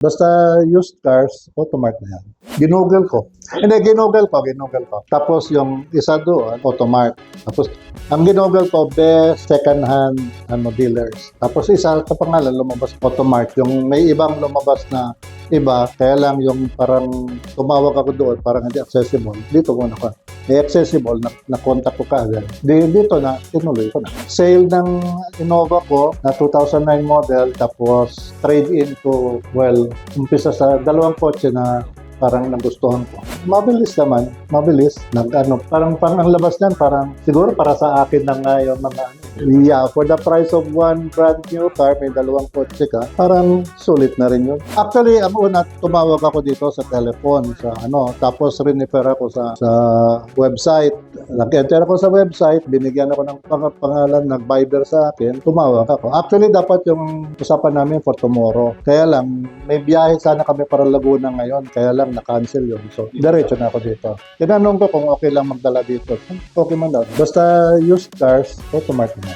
Basta used cars, automart na yan. Ginugol ko. Hindi, ginugol ko, ginugol ko. Tapos yung isa doon, automart. Tapos ang ginugol ko, best second hand ano, dealers. Tapos isa sa pangalan, lumabas automart. Yung may ibang lumabas na iba, kaya lang yung parang tumawag ako doon, parang hindi accessible. Dito ko. May accessible, na, na-contact ko kaagad. Di, dito na, tinuloy ko na. Sale ng Innova ko na 2009 model, tapos trade-in to, well, umpisa sa dalawang kotse na parang nagustuhan ko. Mabilis naman, mabilis. Nag, ano, parang, parang ang labas niyan, parang siguro para sa akin na nga yung mga. Yeah, for the price of one brand new car, may dalawang kotse ka, parang sulit na rin yun. Actually, ang una, tumawag ako dito sa telephone, sa ano, tapos rin-refer ako sa, sa website. Nag-enter ako sa website, binigyan ako ng pang- pangalan, nag-Viber sa akin, tumawag ako. Actually, dapat yung usapan namin for tomorrow. Kaya lang, may biyahe sana kami para Laguna ngayon, kaya lang na-cancel yun. So, diretso na ako dito. Tinanong ko kung okay lang magdala dito. Okay man daw. Basta used cars, automatic na.